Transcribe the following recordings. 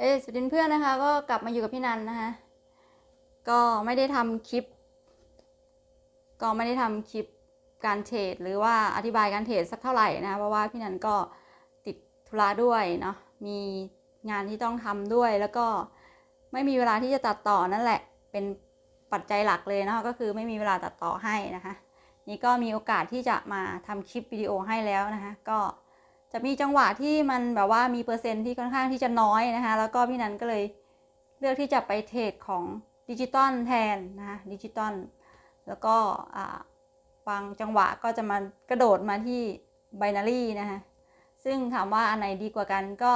เฮ้ยสวัสดีเพื่อนนะคะ ก็กลับมาอยู่กับพี่นันนะคะ ก็ไม่ได้ทำคลิป ก็ไม่ได้ทำคลิปการเทรดหรือว่าอธิบายการเทรดสักเท่าไหร่นะคะเพราะว่าพี่นันก็ติดธุระด้วยเนาะมีงานที่ต้องทำด้วย แล้วก็ไม่มีเวลาที่จะตัดต่อนั่นแหละ เป็นปัจจัยหลักเลยนะคะก็คือไม่มีเวลาตัดต่อให้นะคะ นี่ก็มีโอกาสที่จะมาทำคลิปวิดีโอให้แล้วนะคะ ก็ จะมีจังหวะที่มันแบบว่ามีเปอร์เซ็นต์ที่ค่อนข้างที่จะน้อยนะคะ แล้วก็พี่นันก็เลยเลือกที่จะไปเทรดของดิจิตอลแทนนะคะดิจิตอลแล้วก็บางจังหวะก็จะมากระโดดมาที่ไบนารีนะคะซึ่งถามว่าอันไหนดีกว่ากันก็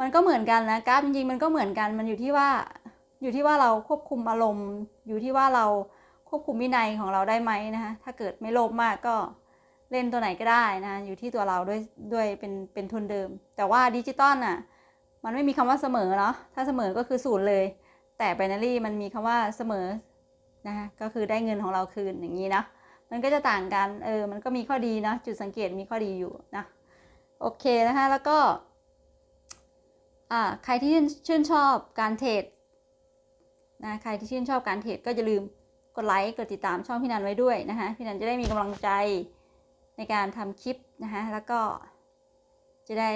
มันก็เหมือนกันนะกราฟจริงๆมันก็เหมือนกันมันอยู่ที่ว่าอยู่ที่ว่าเราควบคุมอารมณ์ อยู่ที่ว่าเราควบคุมวินัยของเราได้ไหมนะคะถ้าเกิดไม่โลภมากก็ เล่นตัวไหนก็ได้นะอยู่ที่ตัวเราด้วยด้วยเป็นเป็นทุนเดิม แต่ว่าดิจิตอลน่ะมันไม่มีคำว่าเสมอเนาะถ้าเสมอก็คือศูนย์เลย แต่ไบนารี่มันมีคำว่าเสมอนะคะก็คือได้เงินของเราคืนอย่างนี้นะมันก็จะต่างกันเออมันก็มีข้อดีนะจุดสังเกตมีข้อดีอยู่นะโอเคนะคะแล้วก็อ่าใครที่ชื่นชอบการเทรดนะใครที่ชื่นชอบการเทรดก็อย่าลืมกดไลค์กดติดตามช่องพี่นันไว้ด้วยนะคะพี่นันจะได้มีกำลังใจ ในการทำคลิปนะคะแล้วก็จะได้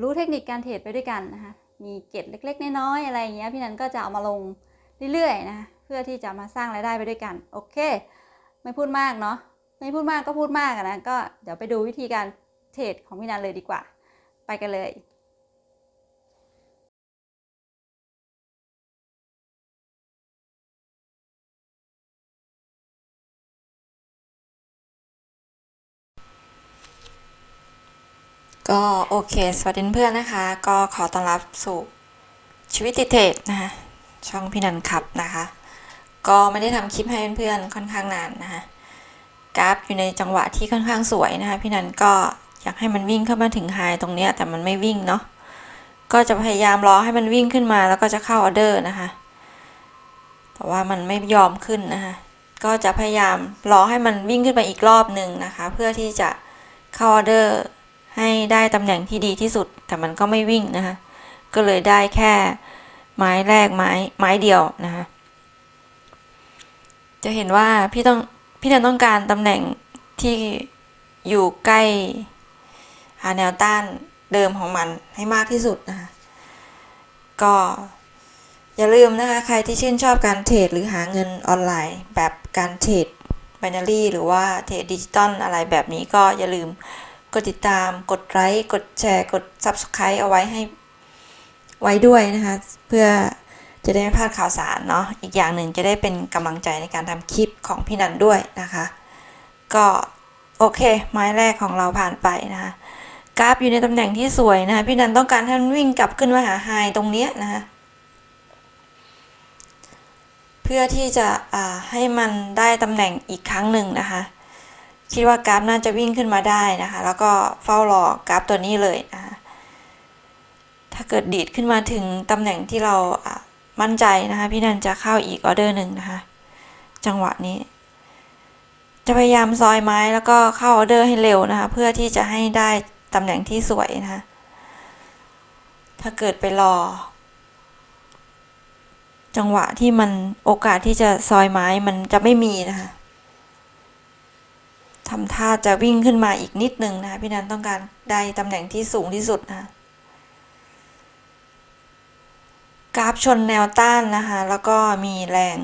รู้เทคนิคการเทรดไปด้วยกันนะคะมีเก็บเล็ก ๆ น้อยๆอะไรอย่างเงี้ยพี่นันก็จะเอามาลงเรื่อยๆนะะเพื่อที่จะมาสร้างรายได้ไปด้วยกันโอเค ไม่พูดมากเนาะไม่พูดมากก็พูดมากนะก็เดี๋ยวไปดูวิธีการเทรดของพี่นันเลยดีกว่า ไปกันเลย ก็โอเค สวัสดีเพื่อนนะคะ ก็ขอต้อนรับสู่ชีวิตติดเทรดนะคะช่องพี่นันขับนะคะ ก็ไม่ได้ทำคลิปให้เพื่อนๆค่อนข้างนานนะคะกราฟอยู่ในจังหวะที่ค่อนข้างสวยนะคะ พี่นันก็อยากให้มันวิ่งเข้ามาถึงไฮตรงเนี้ยแต่มันไม่วิ่งเนาะก็จะพยายามรอให้มันวิ่งขึ้นมาแล้วก็จะเข้าออเดอร์นะคะ แต่ว่ามันไม่ยอมขึ้นนะคะ ก็จะพยายามรอให้มันวิ่งขึ้นไปอีกรอบหนึ่งนะคะ เพื่อที่จะเข้าออเดอร์ ให้ได้ตำแหน่งที่ดีที่สุด แต่มันก็ไม่วิ่งนะคะ ก็เลยได้แค่ไม้แรกไม้ไม้เดียวนะคะ จะเห็นว่าพี่ต้องพี่นันต้องการตำแหน่งที่อยู่ใกล้หาแนวต้านเดิมของมันให้มากที่สุดนะคะ ก็อย่าลืมนะคะ ใครที่ชื่นชอบการเทรดหรือหาเงินออนไลน์ แบบการเทรด b บ n a r y หรือว่าเทรดดิจิตอลอะไรแบบนี้ก็อย่าลืม กดติดตาม กดไลค์ กดแชร์ กด Subscribe เอาไว้ให้ไว้ด้วยนะคะ เพื่อจะได้ไม่พลาดข่าวสารเนาะ อีกอย่างหนึ่งจะได้เป็นกำลังใจในการทำคลิปของพี่นันด้วยนะคะ ก็โอเค ไม้แรกของเราผ่านไปนะคะ กราฟอยู่ในตำแหน่งที่สวยนะคะ พี่นันต้องการให้มันวิ่งกลับขึ้นมาหาไฮตรงเนี้ยนะคะเพื่อที่จะอ่าให้มันได้ตำแหน่งอีกครั้งหนึ่งนะคะ คิดว่ากราฟน่าจะวิ่งขึ้นมาได้นะคะ แล้วก็เฝ้ารอกราฟตัวนี้เลยนะคะถ้าเกิดดีดขึ้นมาถึงตำแหน่งที่เรามั่นใจนะคะ พี่นันจะเข้าอีกออเดอร์หนึ่งนะคะ จังหวะนี้ จะพยายามซอยไม้แล้วก็เข้าออเดอร์ให้เร็วนะคะ เพื่อที่จะให้ได้ตำแหน่งที่สวยนะคะ ถ้าเกิดไปรอ จังหวะที่มันโอกาสที่จะซอยไม้มันจะไม่มีนะคะ ทำท่าจะวิ่งขึ้นมาอีกนิดนึงนะคะพี่นันต้องการได้ตำแหน่งที่สูงที่สุดนะกราฟชนแนวต้านนะคะแล้วก็มีแรง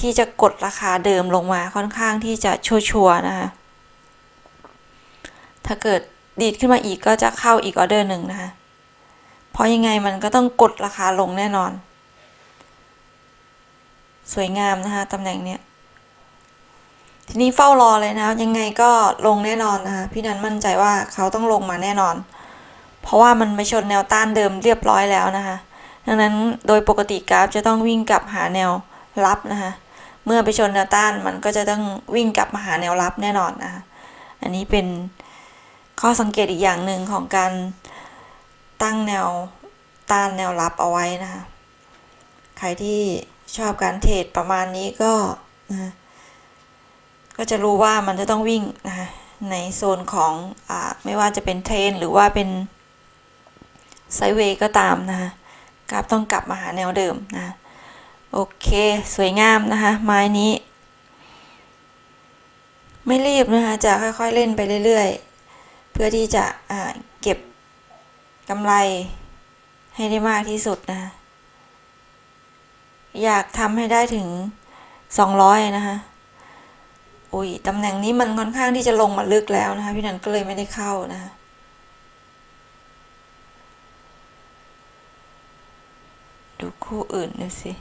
ที่จะกดราคาเดิมลงมาค่อนข้างที่จะชัวร์นะคะถ้าเกิดดีดขึ้นมาอีกก็จะเข้าอีกออเดอร์หนึ่งนะคะเพราะยังไงมันก็ต้องกดราคาลงแน่นอน สวยงามนะคะตำแหน่งเนี้ย นี้เฝ้ารอเลยนะยังไงก็ลงแน่นอนนะคะพี่นันมั่นใจว่าเขาต้องลงมาแน่นอน เพราะว่ามันไปชนแนวต้านเดิมเรียบร้อยแล้วนะคะดังนั้นโดยปกติกราฟจะต้องวิ่งกลับหาแนวรับนะคะเมื่อไปชนแนวต้านมันก็จะต้องวิ่งกลับมาหาแนวรับแน่นอนนะคะอันนี้เป็นข้อสังเกตอีกอย่างหนึ่งของการตั้งแนวต้านแนวรับเอาไว้นะคะใครที่ชอบการเทรดประมาณนี้ก็นะะ ก็จะรู้ว่ามันจะต้องวิ่งนะคะในโซนของอไม่ว่าจะเป็นเทรนหรือว่าเป็นไซเวย์ก็ตามนะคะกราฟต้องกลับมาหาแนวเดิมนะโอเค สวยงามนะคะ ไม้นี้ ไม่รีบนะคะ จะค่อยๆเล่นไปเรื่อยๆ เพื่อที่จะเก็บกำไรให้ได้มากที่สุดนะคะอยากทำให้ได้ถึง200 นะคะ อุ้ยตำแหน่งนี้มันค่อนข้างที่จะลงมาลึกแล้วนะคะ พี่นันก็เลยไม่ได้เข้านะคะดูคู่อื่นดูสิ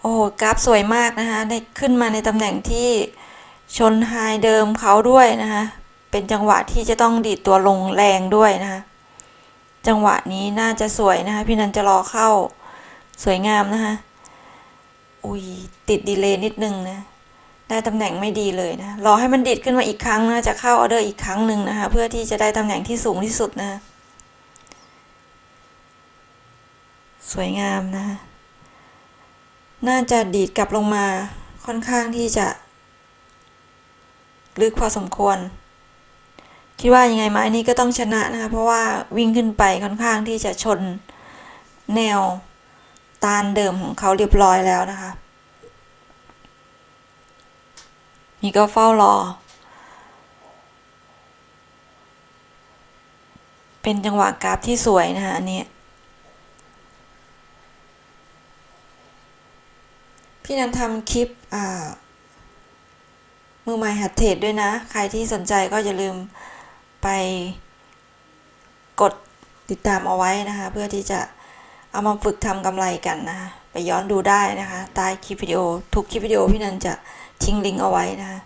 โอ้กราฟสวยมากนะคะ ได้ขึ้นมาในตำแหน่งที่ชนไฮเดิมเขาด้วยนะคะ เป็นจังหวะที่จะต้องดีดตัวลงแรงด้วยนะคะ จังหวะนี้น่าจะสวยนะคะ พี่นันจะรอเข้าสวยงามนะคะ อุ้ยติดดีเลย์นิดนึงนะ ได้ตำแหน่งไม่ดีเลยนะรอให้มันดิดขึ้นมาอีกครั้งนะจะเข้าออเดอร์อีกครั้งหนึ่งนะคะเพื่อที่จะได้ตำแหน่งที่สูงที่สุดนะ สวยงามนะ น่าจะดีดกลับลงมาค่อนข้างที่จะ ลึกพอสมควร คิดว่ายังไงไม้นี้ก็ต้องชนะนะคะเพราะว่าวิ่งขึ้นไปค่อนข้างที่จะชนแนวตานเดิมของเขาเรียบร้อยแล้วนะคะ นี่ก็เฝ้ารอ เป็นจังหวะกราฟที่สวยนะคะอันนี้ พี่นันทำคลิปมือใหม่หัดเทรดด้วยนะ ใครที่สนใจก็อย่าลืมไปกดติดตามเอาไว้นะคะ เพื่อที่จะเอามาฝึกทำกำไรกันนะคะไปย้อนดูได้นะคะใต้คลิปวิดีโอทุกคลิปวิดีโอพี่นันจะ ทิ้งลิงก์เอาไว้นะคะ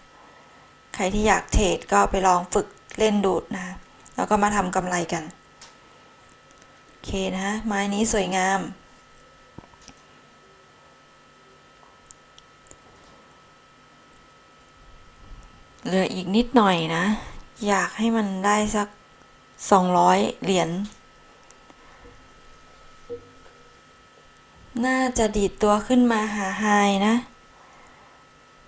ใครที่อยากเทรดก็ไปลองฝึกเล่นดูดนะ แล้วก็มาทำกำไรกัน โอเคนะ ไม้นี้สวยงาม เหลืออีกนิดหน่อยนะ อยากให้มันได้สักสองร้อยเหรียญ น่าจะดีดตัวขึ้นมาหาไฮนะ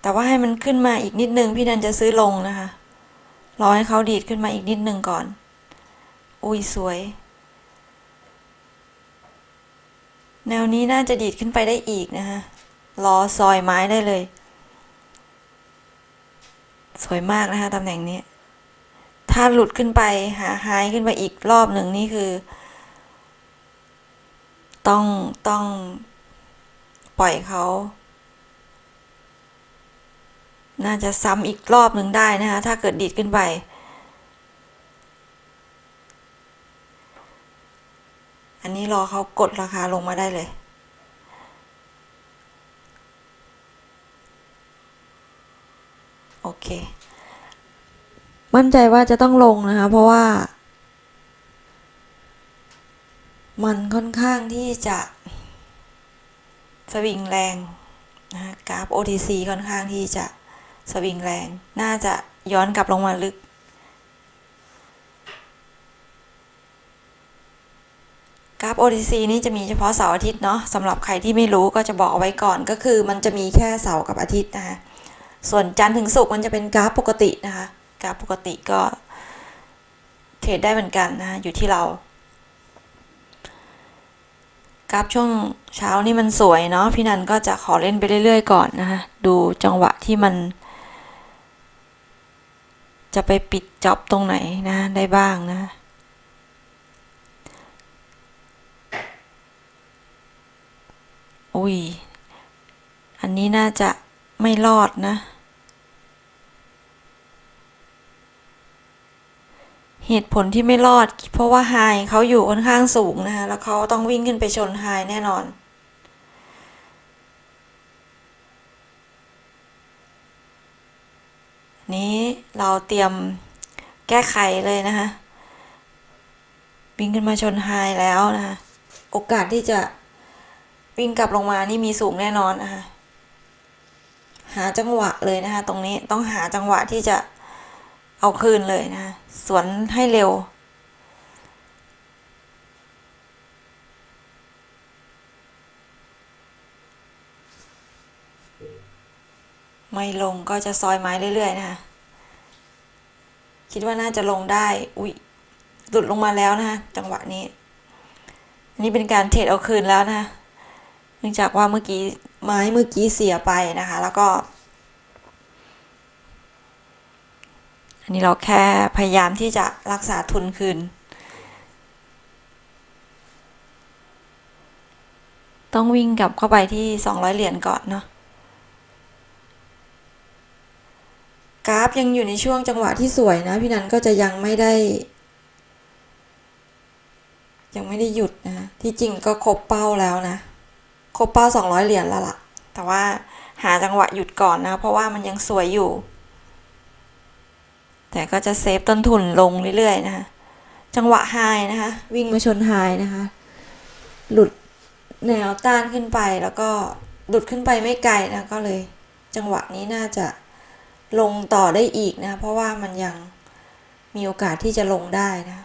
แต่ว่าให้มันขึ้นมาอีกนิดนึงพี่นันจะซื้อลงนะคะ รอให้เขาดีดขึ้นมาอีกนิดนึงก่อน อุ้ยสวย แนวนี้น่าจะดีดขึ้นไปได้อีกนะคะรอซอยไม้ได้เลย สวยมากนะคะตำแหน่งนี้ ถ้าหลุดขึ้นไปหาไฮขึ้นไปอีกรอบหนึ่งนี่คือ ต้องต้องปล่อยเขา น่าจะซ้ำอีกรอบหนึ่งได้นะคะ ถ้าเกิดดีดขึ้นไป อันนี้รอเขากดราคาลงมาได้เลย โอเค มั่นใจว่าจะต้องลงนะคะ เพราะว่า มันค่อนข้างที่จะสวิงแรงนะคะกราฟ OTC ค่อนข้างที่จะ สวิงแรง น่าจะย้อนกลับลงมาลึก กราฟ OTC นี่จะมีเฉพาะเสาร์อาทิตย์เนาะสำหรับใครที่ไม่รู้ก็จะบอกเอาไว้ก่อนก็คือ มันจะมีแค่เสาร์กับอาทิตย์นะคะส่วนจันทร์ถึงศุกร์มันจะเป็นกราฟปกตินะคะกราฟปกติก็เทรดได้เหมือนกันนะคะอยู่ที่เรากราฟช่วงเช้านี่มันสวยเนาะพี่นันก็จะขอเล่นไปเรื่อยๆก่อนนะคะดูจังหวะที่มัน จะไปปิดจ็อบตรงไหนนะได้บ้างนะ อุ้ย อันนี้น่าจะไม่รอดนะ เหตุผลที่ไม่รอด เพราะว่าไฮเขาอยู่ค่อนข้างสูงนะคะแล้วเขาต้องวิ่งขึ้นไปชนไฮแน่นอน นี้เราเตรียมแก้ไขเลยนะคะวิ่งขึ้นมาชนไฮแล้วนะคะโอกาสที่จะวิ่งกลับลงมานี่มีสูงแน่นอนนะคะหาจังหวะเลยนะคะ ตรงนี้ต้องหาจังหวะที่จะเอาคืนเลยนะคะสวนให้เร็ว ไม่ลงก็จะซอยไม้เรื่อย ๆ นะคะ คิดว่าน่าจะลงได้ อุ๊ยหลุดลงมาแล้วนะคะจังหวะนี้อันนี้เป็นการเทรดเอาคืนแล้วนะคะเนื่องจากว่าเมื่อกี้ไม้เมื่อกี้เสียไปนะคะ แล้วก็ อันนี้เราแค่พยายามที่จะรักษาทุนคืน ต้องวิ่งกลับเข้าไปที่ 200 เหรียญก่อนเนาะ ราฟยังอยู่ในช่วงจังหวะที่สวยนะ พี่นันก็จะยังไม่ได้ ยังไม่ได้หยุดนะที่จริงก็ครบเป้าแล้วนะ ครบเป้า 200 เหรียญแล้วล่ะ แต่ว่าหาจังหวะหยุดก่อนนะ เพราะว่ามันยังสวยอยู่ แต่ก็จะเซฟต้นทุนลงเรื่อยๆนะคะจังหวะไฮนะคะ วิ่งมาชนไฮนะคะ หลุดแนวต้านขึ้นไปแล้วก็หลุดขึ้นไปไม่ไกลนะก็เลย จังหวะนี้น่าจะ ลงต่อได้อีกนะ เพราะว่ามันยังมีโอกาสที่จะลงได้นะ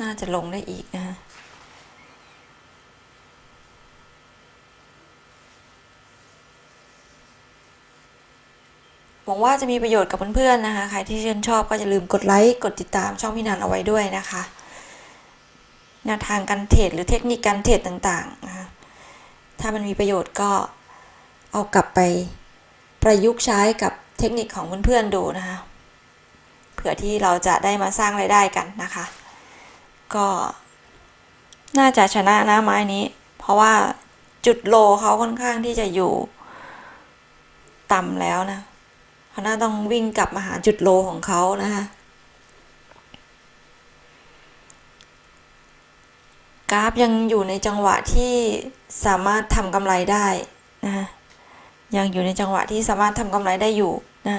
น่าจะลงได้อีกนะหวังว่าจะมีประโยชน์กับเพื่อนๆนะคะ ใครที่ชื่นชอบก็อย่าลืมกดไลค์ กดติดตามช่องพี่นันเอาไว้ด้วยนะคะแนวทางการเทรดหรือเทคนิคการเทรดต่างๆนะคะ ถ้ามันมีประโยชน์ก็เอากลับไปประยุกต์ใช้กับเทคนิคของเพื่อนๆดูนะคะ เผื่อที่เราจะได้มาสร้างไรายได้กันนะคะ ก็น่าจะชนะนะไม้นี้ เพราะว่าจุดโลเขาค่อนข้างที่จะอยู่ต่ำแล้วนะเขาน่าต้องวิ่งกลับมาหาจุดโลของเขานะคะ กราฟยังอยู่ในจังหวะที่สามารถทำกำไรได้นะยังอยู่ในจังหวะที่สามารถทำกำไรได้อยู่นะ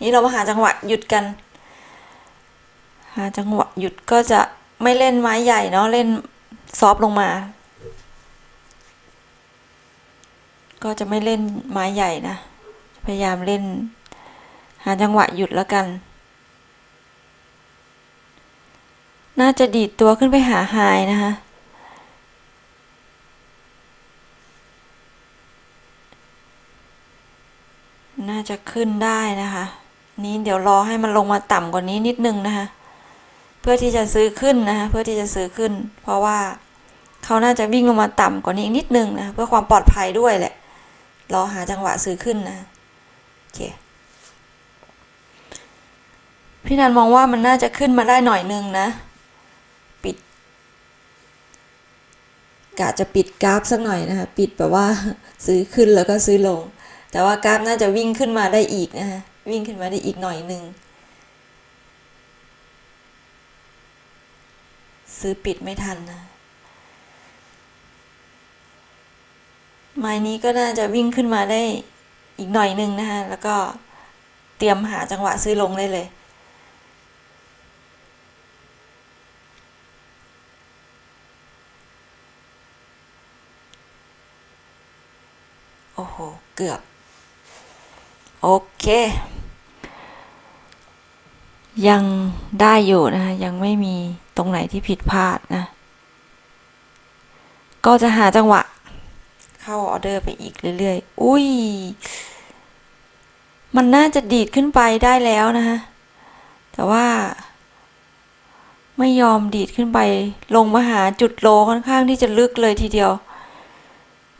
นี่เรามาหาจังหวะหยุดกัน หาจังหวะหยุดก็จะไม่เล่นไม้ใหญ่เนาะเล่นซอฟลงมา ก็จะไม่เล่นไม้ใหญ่นะ พยายามเล่น หาจังหวะหยุดแล้วกัน น่าจะดีดตัวขึ้นไปหาไฮนะคะ น่าจะขึ้นได้นะคะ นี้เดี๋ยวรอให้มันลงมาต่ำกว่านี้นิดนึงนะคะ เพื่อที่จะซื้อขึ้นนะคะเพื่อที่จะซื้อขึ้น เพราะว่าเขาน่าจะวิ่งลงมาต่ำกว่านี้อีกนิดนึงนะเพื่อความปลอดภัยด้วยแหละ รอหาจังหวะซื้อขึ้นนะโอเคพี่นันมองว่ามันน่าจะขึ้นมาได้หน่อยนึงนะ ปิดกะจะปิดกราฟสักหน่อยนะคะ ปิดแบบว่าซื้อขึ้นแล้วก็ซื้อลง แต่ว่ากราฟน่าจะวิ่งขึ้นมาได้อีกนะคะวิ่งขึ้นมาได้อีกหน่อยหนึ่งซื้อปิดไม่ทันนะไม้นี้ก็น่าจะวิ่งขึ้นมาได้อีกหน่อยหนึ่งนะคะแล้วก็เตรียมหาจังหวะซื้อลงได้เลย โอ้โห เกือบ โอเค ยังได้อยู่นะคะยังไม่มีตรงไหนที่ผิดพลาดนะ ก็จะหาจังหวะ เข้าออเดอร์ไปอีกเรื่อยๆ อุ้ย มันน่าจะดีดขึ้นไปได้แล้วนะคะ แต่ว่า ไม่ยอมดีดขึ้นไป ลงมาหาจุดโลค่อนข้างที่จะลึกเลยทีเดียว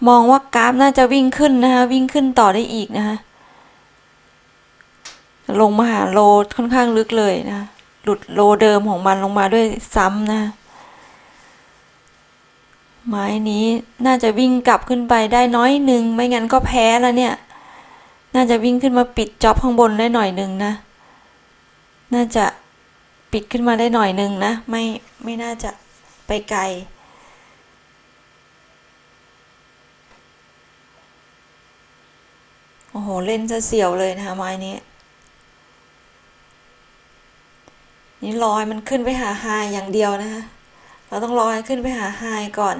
มองว่ากราฟน่าจะวิ่งขึ้นนะคะ วิ่งขึ้นต่อได้อีกนะคะ ลงมาหาโลค่อนข้างลึกเลยนะ หลุดโลเดิมของมันลงมาด้วยซ้ำนะ ไม้นี้น่าจะวิ่งกลับขึ้นไปได้น้อยหนึ่งไม่งั้นก็แพ้แล้วเนี่ย น่าจะวิ่งขึ้นมาปิดจ็อบข้างบนได้หน่อยหนึ่งนะ น่าจะปิดขึ้นมาได้หน่อยหนึ่งนะ ไม่ไม่น่าจะไปไกลโอ้โห เล่นจะเสียวเลยนะคะไม้นี้ นี่รอให้มันขึ้นไปหาไฮอย่างเดียวนะคะ เราต้องรอให้ขึ้นไปหาไฮก่อน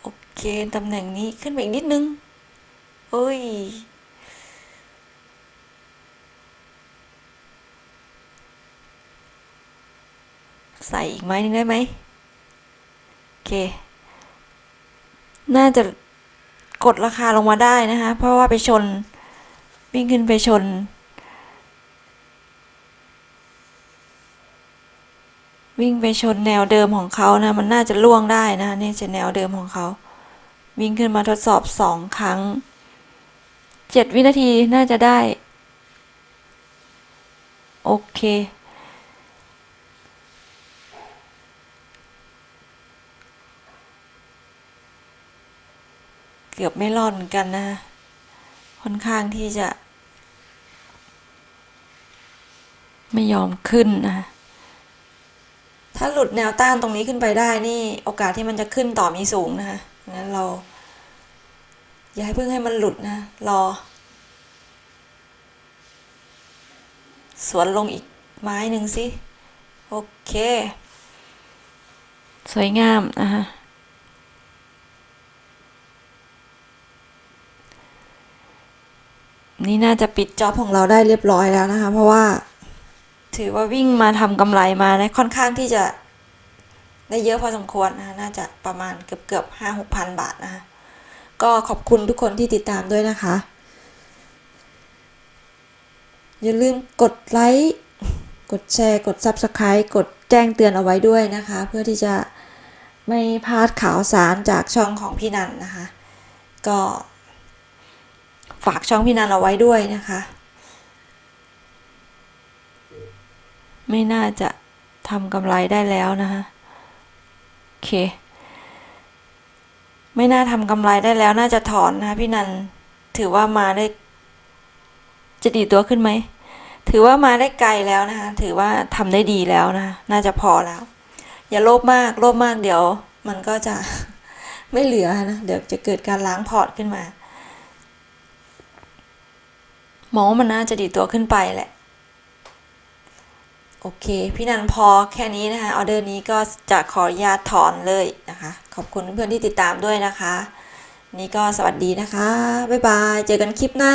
โอเคตำแหน่งนี้ขึ้นไปอีกนิดนึงเอ้ยใส่อีกไม้นึงได้ไหมโอเค น่าจะกดราคาลงมาได้นะคะ เพราะว่าไปชน วิ่งขึ้นไปชน วิ่งไปชนแนวเดิมของเขานะ มันน่าจะล่วงได้นะนี่จะแนวเดิมของเขา วิ่งขึ้นมาทดสอบสองครั้งเจ็ดวินาทีน่าจะได้ โอเคเกือบไม่รอดเหมือนกันนะ ค่อนข้างที่จะ ไม่ยอมขึ้นนะถ้าหลุดแนวต้านตรงนี้ขึ้นไปได้นี่ โอกาสที่มันจะขึ้นต่อมีสูงนะคะงั้นเรา อย่าให้เพิ่งให้มันหลุดนะ รอ สวนลงอีกไม้หนึ่งสิ โอเค สวยงามนะคะ นี่น่าจะปิดจ็อบของเราได้เรียบร้อยแล้วนะคะ เพราะว่า ถือว่าวิ่งมาทำกำไรมานะค่อนข้างที่จะได้เยอะพอสมควรนะคะน่าจะประมาณเกือบเกือบห้าหกพันบาทนะคะก็ขอบคุณทุกคนที่ติดตามด้วยนะคะ อย่าลืมกดไลค์กดแชร์กด Subscribe กดแจ้งเตือนเอาไว้ด้วยนะคะ เพื่อที่จะไม่พลาดข่าวสารจากช่องของพี่นันนะคะ ก็ ฝากช่องพี่นันเอาไว้ด้วยนะคะ ไม่น่าจะทำกำไรได้แล้วนะคะโอเค ไม่น่าทำกำไรได้แล้วน่าจะถอนนะคะพี่นันถือว่ามาได้ จะดีตัวขึ้นไหมถือว่ามาได้ไกลแล้วนะคะ ถือว่าทำได้ดีแล้วนะะน่าจะพอแล้ว อย่าโลภมาก โลภมากเดี๋ยว มันก็จะไม่เหลือนะ เดี๋ยวจะเกิดการล้างพอร์ตขึ้นมา มองว่ามันน่าจะดีตัวขึ้นไปแหละ โอเค พี่นันพอแค่นี้นะคะออเดอร์นี้ก็จะขออนุญาตถอนเลยนะคะ ขอบคุณเพื่อนที่ติดตามด้วยนะคะ นี่ก็สวัสดีนะคะ บ๊ายบาย เจอกันคลิปหน้า